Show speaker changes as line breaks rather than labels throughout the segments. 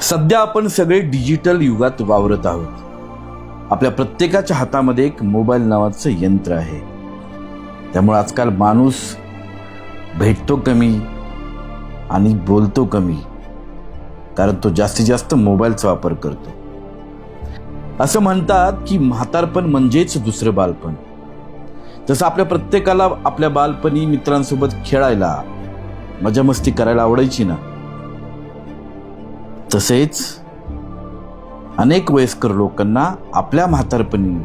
सध्या आपण सगळे डिजिटल युगात वावरत आहोत. आपल्या प्रत्येकाच्या हातामध्ये एक मोबाईल नावाचं यंत्र आहे. त्यामुळे आजकाल माणूस भेटतो कमी आणि बोलतो कमी कारण तो जास्तीत जास्त मोबाईलचा वापर करतो. असं म्हणतात की म्हातारपण म्हणजेच दुसरं बालपण. तसं आपल्या प्रत्येकाला आपल्या बालपणी मित्रांसोबत खेळायला मजा मस्ती करायला आवडायची ना? तसेच अनेक वयस्कर लोकांना आपल्या म्हातारपणी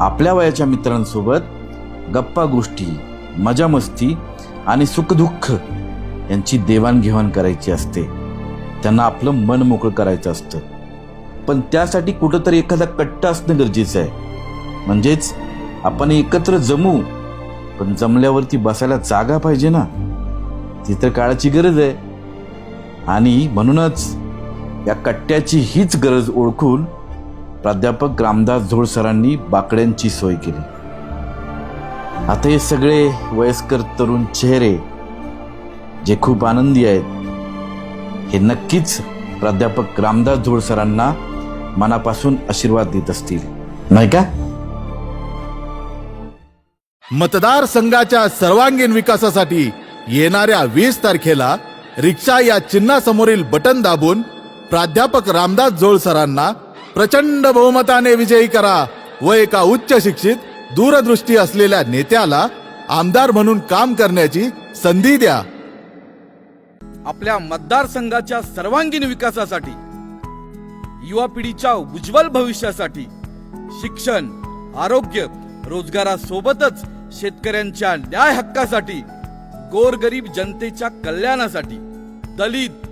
आपल्या वयाच्या मित्रांसोबत गप्पा गोष्टी मजा मस्ती आणि सुखदुःख यांची देवाणघेवाण करायची असते. त्यांना आपलं मन मोकळं करायचं असतं. पण त्यासाठी कुठंतरी एखादा कट्टा असणं गरजेचं आहे. म्हणजेच आपण एकत्र जमू पण जमल्यावरती बसायला जागा पाहिजे ना? ती तर काळाची गरज आहे. आणि म्हणूनच या कट्ट्याची हीच गरज ओळखून प्राध्यापक रामदास झोळ सरांनी बाकड्यांची सोय केली. आता हे सगळे वयस्कर तरुण चेहरे जे खूप आनंदी आहेत हे नक्कीच प्राध्यापक रामदास झोळ सरांना मनापासून आशीर्वाद देत असतील. नाही का?
मतदार संघाच्या सर्वांगीण विकासासाठी येणाऱ्या वीस तारखेला रिक्षा या चिन्हासमोरील बटन दाबून प्राध्यापक रामदास जोळसरांना प्रचंड बहुमताने विजयी करा व एका उच्च शिक्षित दूरदृष्टी असलेल्या नेत्याला आमदार म्हणून काम करण्याची संधी द्या.
आपल्या मतदारसंघाच्या सर्वांगीण विकासासाठी युवा पिढीच्या उज्ज्वल भविष्यासाठी शिक्षण आरोग्य रोजगारासोबतच शेतकऱ्यांच्या न्याय हक्कासाठी गोरगरीब जनतेच्या कल्याणासाठी दलित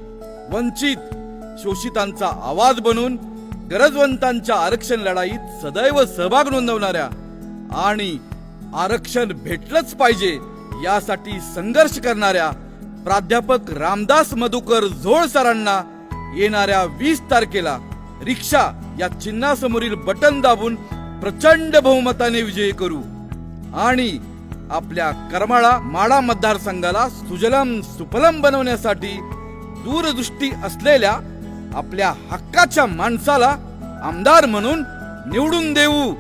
वंचित शोषितांचा आवाज बनून गरजवंतांच्या आरक्षण लढाईत सदैव सहभाग नोंदवणाऱ्या आणि आरक्षण भेटलंच पाहिजे यासाठी संघर्ष करणाऱ्या प्राध्यापक रामदास मधुकर झोळ सरांना येणाऱ्या वीस तारखेला रिक्षा या चिन्हासमोरील बटन दाबून प्रचंड बहुमताने विजयी करू. आणि आपल्या करमाळा माडा मतदारसंघाला सुजलम सुफलम बनवण्यासाठी दूरदृष्टी असलेल्या आपल्या हक्काच्या माणसाला आमदार म्हणून निवडून देऊ.